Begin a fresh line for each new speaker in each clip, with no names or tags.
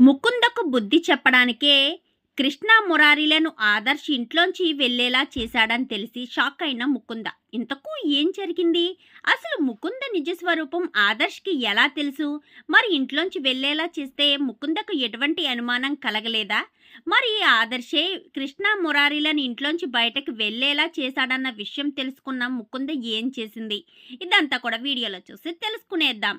ముకుందకు బుద్ధి చెప్పడానికే కృష్ణ మురారిలను ఆదర్శ్ ఇంట్లోంచి వెళ్ళేలా చేశాడని తెలిసి షాక్ అయిన ముకుంద. ఇంతకు ఏం జరిగింది? అసలు ముకుంద నిజ స్వరూపం ఆదర్శ్కి ఎలా తెలుసు? మరి ఇంట్లోంచి వెళ్ళేలా చేస్తే ముకుందకు ఎటువంటి అనుమానం కలగలేదా? మరి ఆదర్శే కృష్ణ మురారిలను ఇంట్లోంచి బయటకు వెళ్ళేలా చేశాడన్న విషయం తెలుసుకున్న ముకుంద ఏం చేసింది? ఇదంతా కూడా వీడియోలో చూసి తెలుసుకునేద్దాం.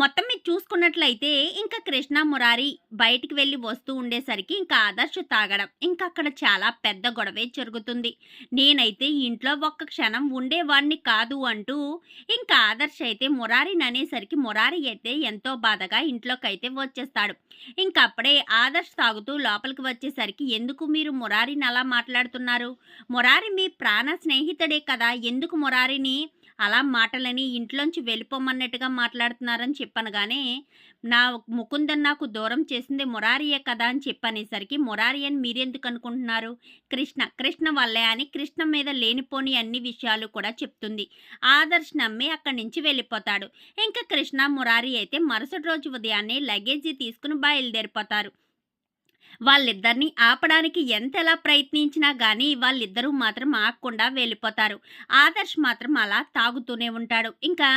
మొత్తం మీరు చూసుకున్నట్లయితే ఇంకా కృష్ణ మురారి బయటికి వెళ్ళి వస్తూ ఉండేసరికి ఇంకా ఆదర్శ్ తాగడం ఇంకా అక్కడ చాలా పెద్ద గొడవే జరుగుతుంది. నేనైతే ఇంట్లో ఒక్క క్షణం ఉండేవాడిని కాదు అంటూ ఇంకా ఆదర్శ్ అయితే మురారిని అనేసరికి మురారి అయితే ఎంతో బాధగా ఇంట్లోకి అయితే వచ్చేస్తాడు. ఇంకా అప్పుడే ఆదర్శ్ తాగుతూ లోపలికి వచ్చేసరికి ఎందుకు మీరు మురారిని అలా మాట్లాడుతున్నారు? మురారి మీ ప్రాణ స్నేహితుడే కదా ఎందుకు మురారిని అలా మాటలని ఇంట్లోంచి వెళ్ళిపోమన్నట్టుగా మాట్లాడుతున్నారని చెప్పనగానే నా ముకుందన్ నాకు దూరం చేసింది మురారియే కదా అని చెప్పనేసరికి మురారి అని మీరెందుకు అనుకుంటున్నారు? కృష్ణ కృష్ణ వల్లే అని కృష్ణ మీద లేనిపోని అన్ని విషయాలు కూడా చెప్తుంది. ఆదర్శ్ నమ్మి అక్కడి నుంచి వెళ్ళిపోతాడు. ఇంకా కృష్ణ మురారి అయితే మరుసటి రోజు ఉదయాన్నే లగేజీ తీసుకుని బయలుదేరిపోతారు. వాళ్ళిద్దరిని ఆపడానికి ఎంతలా ప్రయత్నించినా కానీ వాళ్ళిద్దరూ మాత్రం ఆగకుండా వెళ్ళిపోతారు. ఆదర్శ్ మాత్రం అలా తాగుతూనే ఉంటాడు. ఇంకా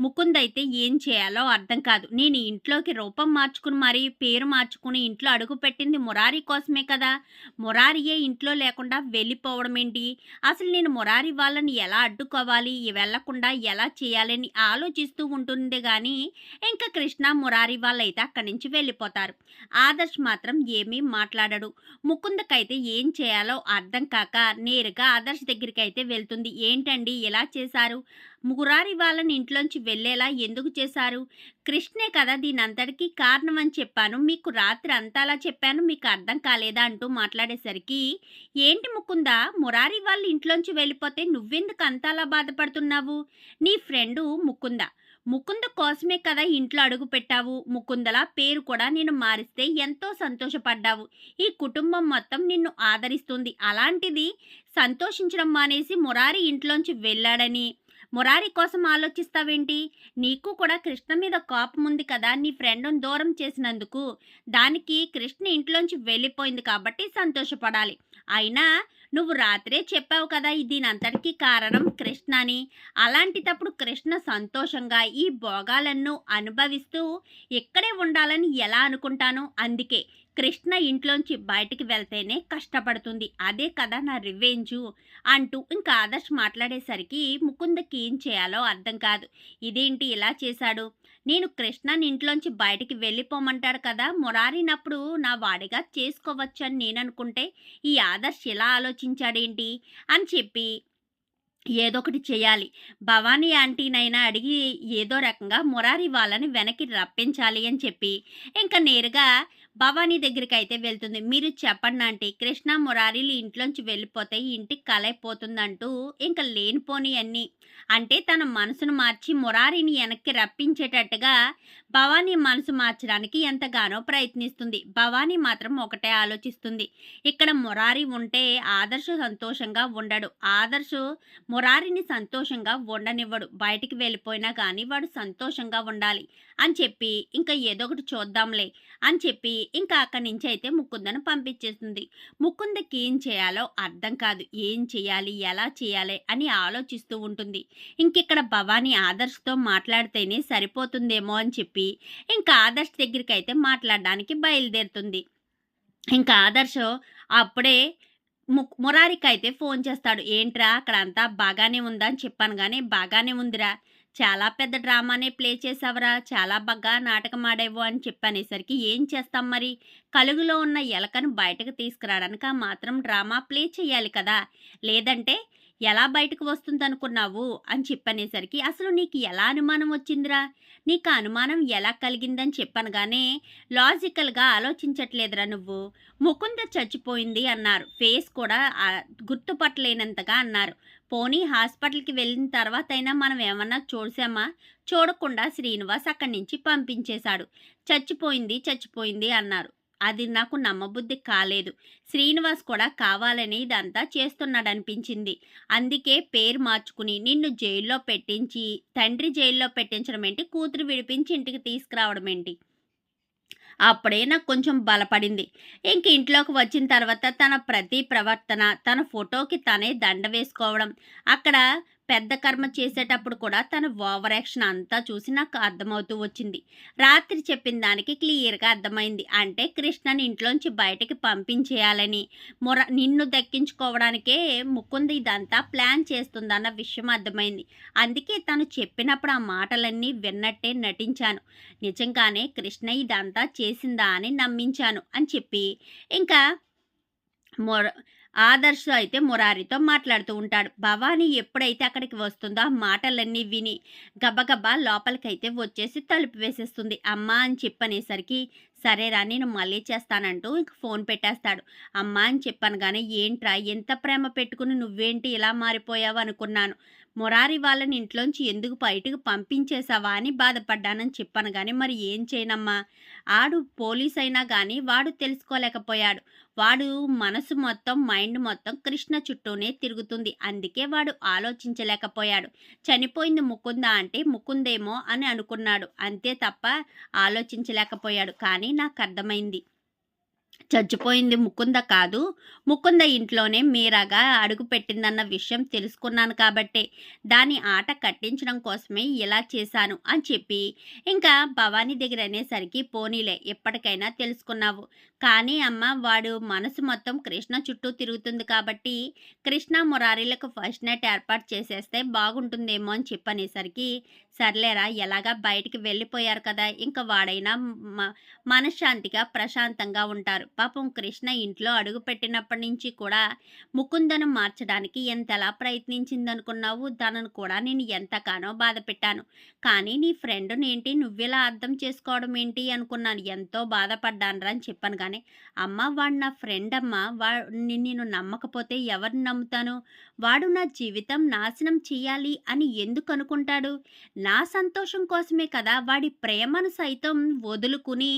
ముకుంద్ అయితే ఏం చేయాలో అర్థం కాదు. నేను ఇంట్లోకి రూపం మార్చుకుని మరీ పేరు మార్చుకుని ఇంట్లో అడుగు పెట్టింది మురారి కోసమే కదా. మురారియే ఇంట్లో లేకుండా వెళ్ళిపోవడం ఏంటి? అసలు నేను మురారి వాళ్ళని ఎలా అడ్డుకోవాలి? వెళ్ళకుండా ఎలా చేయాలని ఆలోచిస్తూ ఉంటుంది కానీ ఇంకా కృష్ణ మురారి వాళ్ళైతే అక్కడి నుంచి వెళ్ళిపోతారు. ఆదర్శ్ మాత్రం ఏమీ మాట్లాడడు. ముకుందకైతే ఏం చేయాలో అర్థం కాక నేరుగా ఆదర్శ్ దగ్గరికి అయితే వెళ్తుంది. ఏంటండి ఎలా చేశారు? మురారి వాళ్ళని ఇంట్లోంచి వెళ్ళేలా ఎందుకు చేశారు? కృష్ణే కదా దీని అంతటికీ కారణం అని చెప్పాను. మీకు రాత్రి అంతాలా చెప్పాను. మీకు అర్థం కాలేదా అంటూ మాట్లాడేసరికి ఏంటి ముకుంద? మురారి వాళ్ళ ఇంట్లోంచి వెళ్ళిపోతే నువ్వెందుకు అంతలా బాధపడుతున్నావు? నీ ఫ్రెండు ముకుంద. ముకుంద కోసమే కదా ఇంట్లో అడుగు పెట్టావు? ముకుందల పేరు కూడా నేను మారిస్తే ఎంతో సంతోషపడ్డావు. ఈ కుటుంబం మొత్తం నిన్ను ఆదరిస్తుంది. అలాంటిది సంతోషించడం మానేసి మురారి ఇంట్లోంచి వెళ్ళాడని. మురారి కోసం ఆలోచిస్తావేంటి? నీకు కూడా కృష్ణ మీద కోపం ఉంది కదా నీ ఫ్రెండ్ను దూరం చేసినందుకు. దానికి కృష్ణ ఇంట్లోంచి వెళ్ళిపోయింది కాబట్టి సంతోషపడాలి. అయినా నువ్వు రాత్రే చెప్పావు కదా దీనంతటికీ కారణం కృష్ణ అని అలాంటిటప్పుడు కృష్ణ సంతోషంగా ఈ భోగాలను అనుభవిస్తూ ఇక్కడే ఉండాలని ఎలా అనుకుంటాను అందుకే కృష్ణ ఇంట్లోంచి బయటికి వెళ్తేనే కష్టపడుతుంది. అదే కదా నా రివెంజు అంటూ ఇంకా ఆదర్శ్ మాట్లాడేసరికి ముకుందకి ఏం చేయాలో అర్థం కాదు. ఇదేంటి ఇలా చేశాడు? నేను కృష్ణని ఇంట్లోంచి బయటికి వెళ్ళిపోమంటాడు కదా మురారినప్పుడు నా వాడిగా చేసుకోవచ్చు అని నేను అనుకుంటే ఈ ఆదర్శ్ ఇలా ఆలోచించాడేంటి? అని చెప్పి ఏదో ఒకటి చేయాలి. భవానీ ఆంటీనైనా అడిగి ఏదో రకంగా మురారి వాళ్ళని వెనక్కి రప్పించాలి అని చెప్పి. ఇంకా నేరుగా భవానీ దగ్గరికి అయితే వెళ్తుంది. మీరు చెప్పండి ఆంటీ కృష్ణ మురారీలు ఇంట్లోంచి వెళ్ళిపోతే ఇంటికి కలైపోతుందంటూ ఇంకా లేనిపోని అన్నీ అంటే తన మనసును మార్చి మురారిని వెనక్కి రప్పించేటట్టుగా భవానీ మనసు మార్చడానికి ఎంతగానో ప్రయత్నిస్తుంది. భవానీ మాత్రం ఒకటే ఆలోచిస్తుంది. ఇక్కడ మురారి ఉంటే ఆదర్శ సంతోషంగా ఉండడు. ఆదర్శు మురారిని సంతోషంగా ఉండనివ్వడు. బయటికి వెళ్ళిపోయినా కానీ వాడు సంతోషంగా ఉండాలి. అని చెప్పి ఇంకా ఏదో ఒకటి చూద్దాంలే అని చెప్పి ఇంకా అక్కడి నుంచి అయితే ముకుందను పంపించేస్తుంది. ముకుందకి ఏం చేయాలో అర్థం కాదు. ఏం చేయాలి? ఎలా చేయాలి? అని ఆలోచిస్తూ ఉంటుంది. ఇంకిక్కడ భవానీ ఆదర్శతో మాట్లాడితేనే సరిపోతుందేమో అని చెప్పి ఇంకా ఆదర్శ్ దగ్గరికి అయితే మాట్లాడడానికి బయలుదేరుతుంది. ఇంకా ఆదర్శ్ అప్పుడే మురారికి అయితే ఫోన్ చేస్తాడు. ఏంట్రా అక్కడ అంతా బాగానే ఉందని చెప్పాను కానీ బాగానే ఉందిరా. చాలా పెద్ద డ్రామానే ప్లే చేసావరా. చాలా బాగా నాటకం ఆడేవో అని చెప్పనేసరికి ఏం చేస్తాం మరి? కలుగులో ఉన్న ఎలకను బయటకు తీసుకురావడానికి ఆ మాత్రం డ్రామా ప్లే చేయాలి కదా. లేదంటే ఎలా బయటకు వస్తుంది అనుకున్నావు అని చెప్పనేసరికి అసలు నీకు ఎలా అనుమానం వచ్చిందిరా? నీకు అనుమానం ఎలా కలిగిందని చెప్పనగానే లాజికల్గా ఆలోచించట్లేదురా నువ్వు. ముకుంద చచ్చిపోయింది అన్నారు. ఫేస్ కూడా గుర్తుపట్టలేనంతగా అన్నారు. పోనీ హాస్పిటల్కి వెళ్ళిన తర్వాత అయినా మనం ఏమన్నా చూసామా? చూడకుండా శ్రీనివాస్ అక్కడి నుంచి పంపించేశాడు. చచ్చిపోయింది చచ్చిపోయింది అన్నారు. అది నాకు నమ్మబుద్ధి కాలేదు. శ్రీనివాస్ కూడా కావాలని ఇదంతా చేస్తున్నాడనిపించింది. అందుకే పేరు మార్చుకుని నిన్ను జైల్లో పెట్టించి తండ్రి జైల్లో పెట్టించడం ఏంటి? కూతురు విడిపించి ఇంటికి తీసుకురావడం ఏంటి? అప్పుడే నాకు కొంచెం బలపడింది. ఇంక ఇంట్లోకి వచ్చిన తర్వాత తన ప్రతి ప్రవర్తన తన ఫోటోకి తనే దండ వేసుకోవడం అక్కడ పెద్ద కర్మ చేసేటప్పుడు కూడా తన ఓవర్ యాక్షన్ అంతా చూసి నాకు అర్థమవుతూ వచ్చింది. రాత్రి చెప్పిన దానికి క్లియర్గా అర్థమైంది. అంటే కృష్ణని ఇంట్లోంచి బయటకి పంపించేయాలని. మొర నిన్ను దక్కించుకోవడానికే ముకుంది ఇదంతా ప్లాన్ చేస్తుందన్న విషయం అర్థమైంది. అందుకే తను చెప్పినప్పుడు ఆ మాటలన్నీ విన్నట్టే నటించాను. నిజంగానే కృష్ణ ఇదంతా చేసిందా అని నమ్మించాను అని చెప్పి. ఇంకా మొర ఆదర్శ్ అయితే మురారితో మాట్లాడుతూ ఉంటాడు. భవానీ ఎప్పుడైతే అక్కడికి వస్తుందో ఆ మాటలన్నీ విని గబగబా లోపలికైతే వచ్చేసి తలుపు వేసేస్తుంది. అమ్మా అని చెప్పనేసరికి సరేరా నేను మళ్ళీ చేస్తానంటూ ఇంక ఫోన్ పెట్టేస్తాడు. అమ్మా అని చెప్పాను కానీ ఏంట్రా ఎంత ప్రేమ పెట్టుకుని నువ్వేంటి ఇలా మారిపోయావు అనుకున్నాను. మురారి వాళ్ళని ఇంట్లోంచి ఎందుకు బయటకు పంపించేశావా అని బాధపడ్డానని చెప్పాను కానీ మరి ఏం చేయనమ్మా? ఆడు పోలీస్ అయినా కానీ వాడు తెలుసుకోలేకపోయాడు. వాడు మనసు మొత్తం మైండ్ మొత్తం కృష్ణ చుట్టూనే తిరుగుతుంది. అందుకే వాడు ఆలోచించలేకపోయాడు. చనిపోయింది ముకుంద అంటే ముకుందేమో అని అనుకున్నాడు. అంతే తప్ప ఆలోచించలేకపోయాడు. కానీ నాకు అర్థమైంది. చచ్చిపోయింది ముకుంద కాదు. ముకుంద ఇంట్లోనే మీరాగా అడుగు పెట్టిందన్న విషయం తెలుసుకున్నాను కాబట్టే దాని ఆట కట్టించడం కోసమే ఇలా చేశాను అని చెప్పి ఇంకా భవానీ దగ్గర అనేసరికి పోనీలే ఎప్పటికైనా తెలుసుకున్నావు. కానీ అమ్మ వాడు మనసు మొత్తం కృష్ణ చుట్టూ తిరుగుతుంది కాబట్టి కృష్ణ మురారీలకు ఫస్ట్ నైట్ ఏర్పాటు చేసేస్తే బాగుంటుందేమో అని చెప్పనేసరికి సర్లేరా ఎలాగా బయటికి వెళ్ళిపోయారు కదా ఇంకా వాడైనా మ- మనశ్శాంతిగా ప్రశాంతంగా ఉంటారు. పాపం కృష్ణ ఇంట్లో అడుగు పెట్టినప్పటి నుంచి కూడా ముకుందను మార్చడానికి ఎంతలా ప్రయత్నించిందనుకున్నావు? తనను కూడా నేను ఎంతగానో బాధ పెట్టాను కానీ నీ ఫ్రెండ్ని ఏంటి నువ్వెలా అర్థం చేసుకోవడం ఏంటి అనుకున్నాను. ఎంతో బాధపడ్డాను అని చెప్పాను అనగానే అమ్మ వాడు నా ఫ్రెండ్ అమ్మ వాడిని నేను నమ్మకపోతే ఎవరిని నమ్ముతాను? వాడు నా జీవితం నాశనం చేయాలి అని ఎందుకు అనుకుంటాడు? నా సంతోషం కోసమే కదా వాడి ప్రేమను సైతం వదులుకుని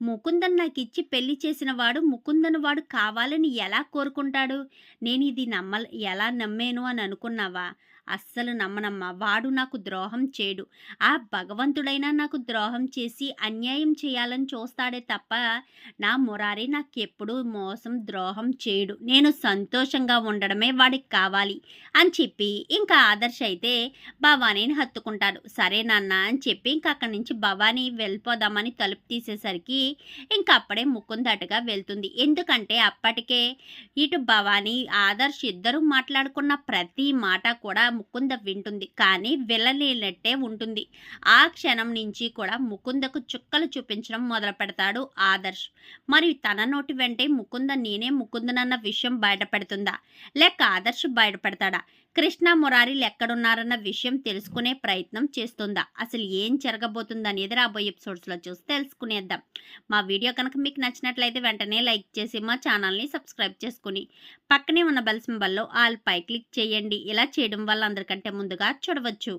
ముకుందన్ నాకు ఇచ్చి పెళ్ళి చేసిన వాడు ముకుందన్ వాడు కావాలని ఎలా కోరుకుంటాడు? నేను ఇది నమ్మ ఎలా నమ్మేను అని అనుకున్నావా? అస్సలు నమ్మనమ్మా వాడు నాకు ద్రోహం చేయడు ఆ భగవంతుడైనా నాకు ద్రోహం చేసి అన్యాయం చేయాలని చూస్తాడే తప్ప నా మురారి నాకు ఎప్పుడూ మోసం ద్రోహం చేయడు నేను సంతోషంగా ఉండడమే వాడికి కావాలి అని చెప్పి ఇంకా ఆదర్శ అయితే భవానీని హత్తుకుంటాడు. సరే నాన్న అని చెప్పి ఇంకా అక్కడి నుంచి భవానీ వెళ్ళిపోదామని తలుపు తీసేసరికి ఇంకా అప్పుడే ముకుందటుగా వెళ్తుంది. ఎందుకంటే అప్పటికే ఇటు భవానీ ఆదర్శ్ ఇద్దరు మాట్లాడుకున్న ప్రతి మాట కూడా ముకుంద వింటుంది. కానీ వెళ్ళలేనట్టే ఉంటుంది. ఆ క్షణం నుంచి కూడా ముకుందకు చుక్కలు చూపించడం మొదలు పెడతాడు ఆదర్శ్. మరి తన నోటి వెంటే ముకుంద నేనే ముకుందనన్న విషయం బయటపెడుతుందా? లేక ఆదర్శ్ బయటపెడతాడా? కృష్ణ మురారీలు ఎక్కడున్నారన్న విషయం తెలుసుకునే ప్రయత్నం చేస్తుందా? అసలు ఏం జరగబోతుందా అనేది రాబోయే ఎపిసోడ్స్లో చూసి తెలుసుకునేద్దాం. మా వీడియో కనుక మీకు నచ్చినట్లయితే వెంటనే లైక్ చేసి మా ఛానల్ని సబ్స్క్రైబ్ చేసుకుని పక్కనే ఉన్న బెల్ సింబల్లో ఆల్ పై క్లిక్ చేయండి. ఇలా చేయడం వల్ల అందరికంటే ముందుగా చూడవచ్చు.